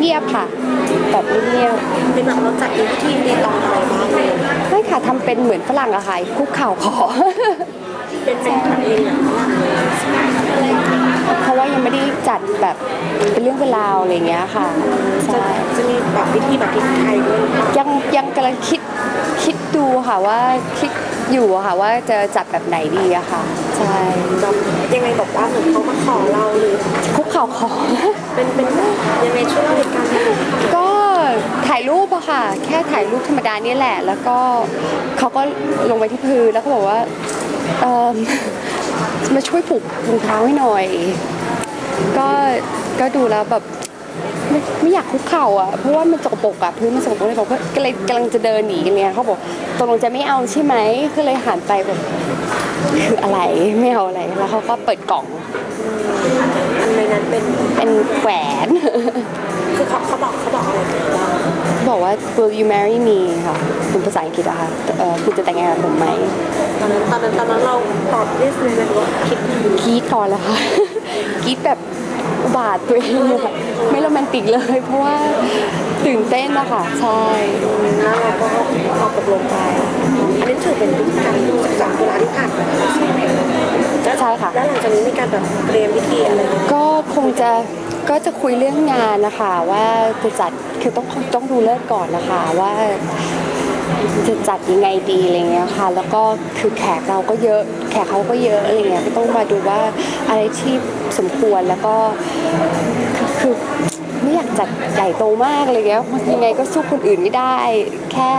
เงียบๆค่ะ แบบเงียบเป็นแบบเราจัดมีพิธีรีตองอะไรบ้างเลยๆไม่ค่ะทำเป็นเหมือนฝรั่งอะค่ะคุกเข่าขอ เป็นเป็นกันเองอย่างฝรั่งเลยเพราะว่ายังไม่ได้จัดแบบเป็นเรื่องเป็นราวอะไรอย่างเงี้ยค่ะจะใช่จะมีแบบพิธีแบบไทยด้วยหรือเปล่ายังยังกำลังคิดคิดดูค่ะว่าคิดอยู่อะค่ะว่าจะจัดแบบไหนดีอะค่ะใช่ แบบยังไงบอกว่าเหมือนเขามาข อเราหรือคุกเข่าขอ เป็นเป็นแบบยังไงช่วยเล่าเหตุการณ์ให้หน่อยก็ถ่ายรูปอะค่ะ แค่ถ่ายรูปธรรมดานี่แหละ แล้วก็เขาก็ลงไปที่พื้นแล้วก็บอกว่าเอิ่มมาช่วยผูกรองเท้าให้หน่อย ก็ก็ดูแล้วแบบไม่ไม่อยากคุกเข่าอะเพราะว่ามันสกปรกอะพื้นมันสกปรกเลยผมก็ก็เลยกำลังจะเดินหนีกันเนี่ยเขาบอกตกลงจะไม่เอาใช่ไหมก็เลยหันไปแบบ คืออะไรไม่เอาอะไรแล้วเขาก็เปิดกล่องอันในนั้นเป็นเป็นแหวนคือเขาเขาบอกเขาบอกอะไรบ้างบอกว่า will you marry me ค่ะเป็นภาษาอังกฤษอะค่ะเอ่อคุณจะแต่งงานกับผมไหมตอนนั้นตอนนั้นตอนนั้นเราตอบเรียสเลยนะว่าคิดกรีดก่อนแล้วค่ะกรีดแบบ อุบาทตัวเองอะไม่โรแมนติกเลย เพราะว่าตื่นเต้นนะคะใช่แล้วเราก็ตอบตกลงไปอันนี้ถือเป็นพิธีการจากเวลาที่ผ่านมาใช่ไหมแล้วใช่ค่ะ แล้วหลังจากนี้มีการแบบเตรียมพิธีอะไรไหมก็คงจะก็จะคุยเรื่องงานนะคะว่าจะจัดคือต้องต้องดูเลิกษ์ก่อนนะคะว่า จะจัดยังไงดีอะไรเงี้ยค่ะ แล้วก็คือแขกเราก็เยอะแขกเขาก็เยอะอะไรเงี้ยก็ต้องมาดูว่าอะไรที่สมควรแล้วก็คือคือไม่อยากจัดใหญ่โตมากอะไรเงี้ยยังไงก็สู้คนอื่นไม่ได้ แค่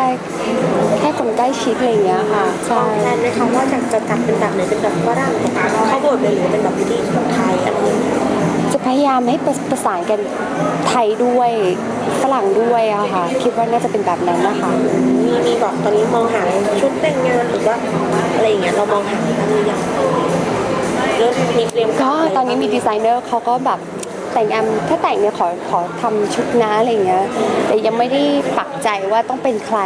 แค่คนใกล้ชิดอะไรเงี้ยค่ะใช่วางแผนไหมคะว่าจะจะจัดเป็นแบบไหนเป็นแบบฝรั่งเข้าโบสถ์เลยหรือเป็นแบบพิธีไทยอะไรอย่างเงี้ยจะ พยายามให้ประประสานกันไทยด้วยฝรั่งด้วยอะค่ะ คิดว่าน่าจะเป็นแบบนั้นนะคะ มีมีแบบตอนนี้มองหาชุดแต่งงานหรือว่าอะไรอย่างเงี้ยเรามองหาบ้างหรือยังเริ่มมีเตรียมก็ตอนนี้มีดีไซเนอร์เขาก็แบบแต่งแอมถ้าแต่งเนี่ยขอขอทำชุดนะอะไรอย่างเงี้ยแต่ยังไม่ได้ปักใจว่าต้องเป็นใคร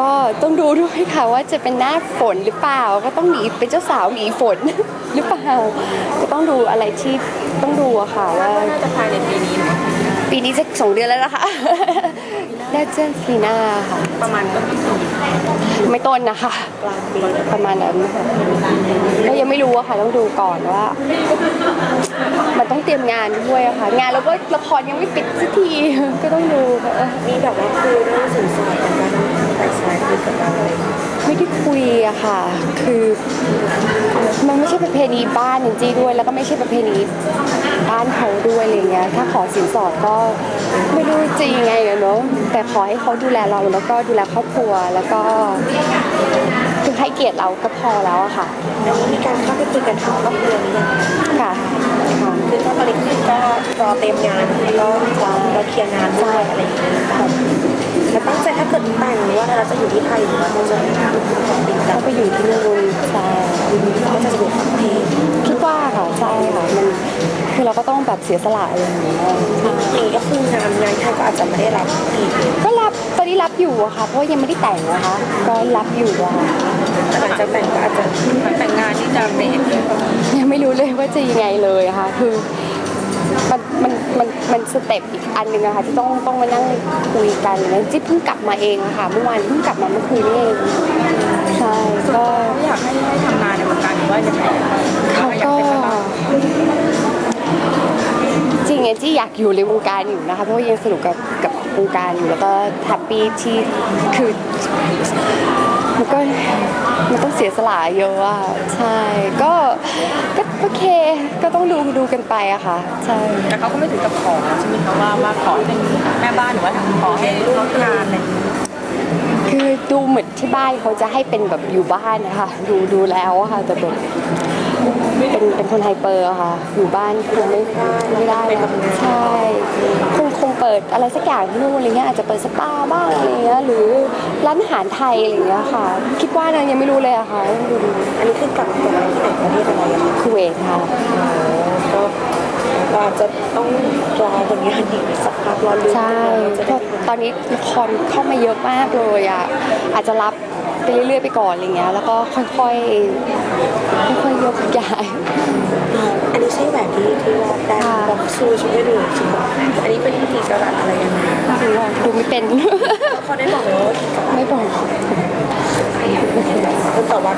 ก็ต้องดูด้วยค่ะว่าจะเป็นหน้าฝนหรือเปล่า ก็ต้องหนีเป็นเจ้าสาวหนีฝน หรือเปล่าก็ต้องดูอะไรที่ต้องดูอะค่ะว่าน่าจะภายในปีนี้ไหมปีนี้จะสองเดือนแล้วนะคะน่าจะปีหน้าค่ะ ประมาณต้นปีไม่ต้นนะคะกลางปีประมาณนั้นค่ะก็ยังไม่รู้อะค่ะต้องดูก่อนว่ามัน ต้องเตรียมงานด้วยอะค่ะ งานแล้วก็ละครยังไม่ปิดสักที ก็ต้องดูค่ะเออมีแบบว่าคุยเรื่องสินสอดกันบ้างแต่สายคุยกับเราอะไรอย่างเงี้ยไม่ได้คุยอะค่ะ คือมันไม่ใช่ประเพณีบ้านจริงๆด้วย แล้วก็ไม่ใช่ประเพณีบ้านเขาด้วยอะไรเงี้ย ถ้าขอสินสอดก็ไม่รู้จะยังไงอะเนาะ แต่ขอให้เขาดูแลเราแล้วก็ดูแลครอบครัวแล้วก็คือให้เกียรติเราก็พอแล้วอะค่ะ อันนี้มีการเข้าไปคุยกันทางครอบครัวหรือยังค่ะค่ะ คือก็ตอนนี้คือก็รอเตรียมงานแล้วก็เราเคลียร์งานด้วยอะไรอย่างเงี้ยแล้วตั้งใจถ้าเกิดแต่งหรือว่าเราจะอยู่ที่ไทยหรือว่าเราจะติดกัเขานไปอยู่ที่นู่นใช่ก็จะอยู่ฝั่งประเทศคิดว่าค่ะใช่ค่ะมันคือเราก็ต้องแบบเสียสละอะไรอย่างเงี้ยใช่นี่ก็คืองานงานไทยก็อาจจะไม่ได้รับอีกก็รับตอนนี้รับอยู่อะค่ะ เพราะว่ายังไม่ได้แต่งนะคะก็รับอยู่อะค่ะแต่หลังจากแต่งก็อาจจะแต่งงานที่จะไปเห็นเรื่องของยังไม่รู้เลยว่าจะยังไงเลยอะค่ะ คือ มันมันมันมันสเต็ปอีกอันหนึ่งอะค่ะที่ต้องต้องมานั่งคุยกันอะไรเงี้ยจิ๊บเพิ่งกลับมาเองอะค่ะ เมื่อวานเพิ่งกลับมาเมื่อคืนนี่เองใช่ก็ไม่อยากให้ให้ทำงานในวงการหรือว่ายังไงเขาก็จริงๆจี้อยากอยู่ในวงการอยู่นะคะเพราะว่ายังสนุกกับกับวงการอยู่แล้วก็แฮปปี้ที่คือมันก็มันต้องเสียสละเยอะอะใช่ ก็ก็โอเค ก็ต้องดูดูกันไปอะค่ะ ใช่ แต่เขาก็ไม่ถึงกับขอใช่ไหมคะว่าว่าขอเป็นแม่บ้านหรือว่าทำขอให้ลูกงานอะไรอย่างเงี้ยคือดูเหมือนที่บ้านเขาจะให้เป็นแบบอยู่บ้านนะคะดูดูแล้วอะค่ะ แต่แบบเป็นเป็นคนไฮเปอร์อะค่ะ อยู่บ้านคงไม่ไม่ได้แล้วใช่คงคงเปิดอะไรสักอย่างที่นู่นอะไรเงี้ยอาจจะเปิดสปาบ้างอะไรเงี้ยหรือร้านอาหารไทยอะไรเงี้ยค่ะ คิดว่านะยังไม่รู้เลยอะค่ะต้องดูอันนี้ วทค่ะก็อาจจะต้องรอผลงานอีกสักพักรอลุ้นใช่เพราะตอนนี้ละครเข้ามาเยอะมากเลยอะอาจจะรับไปเรื่อยๆไปก่อนอะไรเงี้ยแล้วก็ค่อยๆค่อยๆยกย้ายอันนี้ใช่แบบที่ที่ว่าได้บอกซูช่วยดูจริงอันนี้เป็นพิธีการอะไรยังไงดูว่าดูไม่เป็นเขาได้บอกไหมว่าไม่บอกต่ว่า